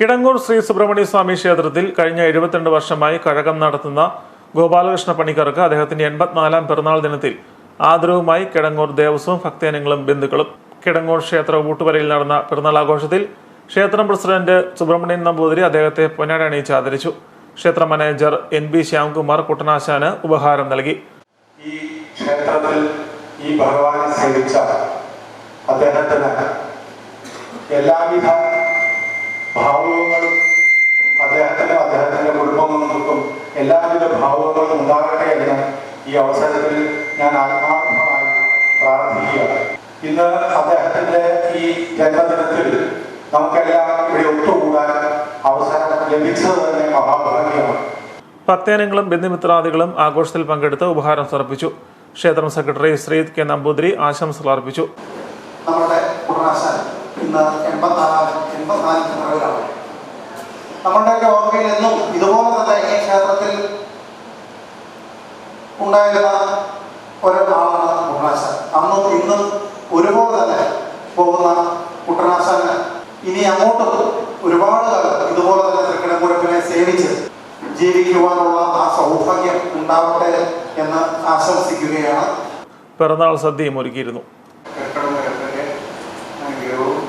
കിടങ്ങൂർ ശ്രീ സുബ്രഹ്മണ്യ സ്വാമി ക്ഷേത്രത്തിൽ കഴിഞ്ഞ എഴുപത്തിരണ്ട് വർഷമായി കഴകം നടത്തുന്ന ഗോപാലകൃഷ്ണ പണിക്കർക്ക് അദ്ദേഹത്തിന്റെ എൺപത്തിനാലാം പിറന്നാൾ ദിനത്തിൽ ആദരവുമായി കിടങ്ങൂർ ദേവസ്വം ഭക്തജനങ്ങളും ബന്ധുക്കളും കിടങ്ങൂർ ക്ഷേത്ര ഊട്ടുവരയിൽ നടന്ന പിറന്നാൾ ആഘോഷത്തിൽ ക്ഷേത്രം പ്രസിഡന്റ് സുബ്രഹ്മണ്യൻ നമ്പൂതിരി അദ്ദേഹത്തെ പൊന്നാടണിയിച്ച് ആദരിച്ചു. ക്ഷേത്ര മാനേജർ എൻ ബി ശ്യാംകുമാർ കുട്ടനാശാന് ഉപഹാരം നൽകി. ഈ ക്ഷേത്രത്തിൽ ഈ ഭഗവാനെ സേവിച്ച എല്ലാവിധ ഈ അവസരത്തിൽ ഞാൻ ആത്മാർത്ഥമായി പ്രാർത്ഥിക്കുകയാണ്. ഇന്ന് അദ്ദേഹത്തിന്റെ ഈ ജന്മദിനത്തിൽ നമുക്കെല്ലാം ഇവിടെ ഒത്തുകൂടാൻ അവസരം ലഭിച്ചത് തന്നെ മഹാഭാഗ്യമാണ്. ഭക്തജനങ്ങളും ബന്ധുമിത്രാദികളും ആഘോഷത്തിൽ പങ്കെടുത്ത് ഉപഹാരം സമർപ്പിച്ചു. ക്ഷേത്രം സെക്രട്ടറി ശ്രീ കെ നമ്പൂതിരി ആശംസകൾ അർപ്പിച്ചു. നമ്മുടെ കുട്ടനാശാൻ ഇന്ന് നമ്മളുടെയൊക്കെ ഓർമ്മയിൽ എന്നും ഇതുപോലെ തന്നെ ഈ ക്ഷേത്രത്തിൽ ഉണ്ടായിരുന്ന ഒരാളാണ് കുട്ടനാശാൻ അന്നും ഇന്നും ഒരുപോലെ തന്നെ പോകുന്ന കുട്ടനാശാന്? ഇനി അങ്ങോട്ടും ഒരുപാട് കാലം ഇതുപോലെ തന്നെ തൃക്കിടപ്പുരപ്പിനെ സേവിച്ച് ജീവിക്കുവാനുള്ള ആ സൗഭാഗ്യം ഉണ്ടാവട്ടെ എന്ന് ആശംസിക്കുകയാണ്. പിറന്നാൾ സദ്യയും ഒരുക്കിയിരുന്നു. Thank അനുഗ്രഹവും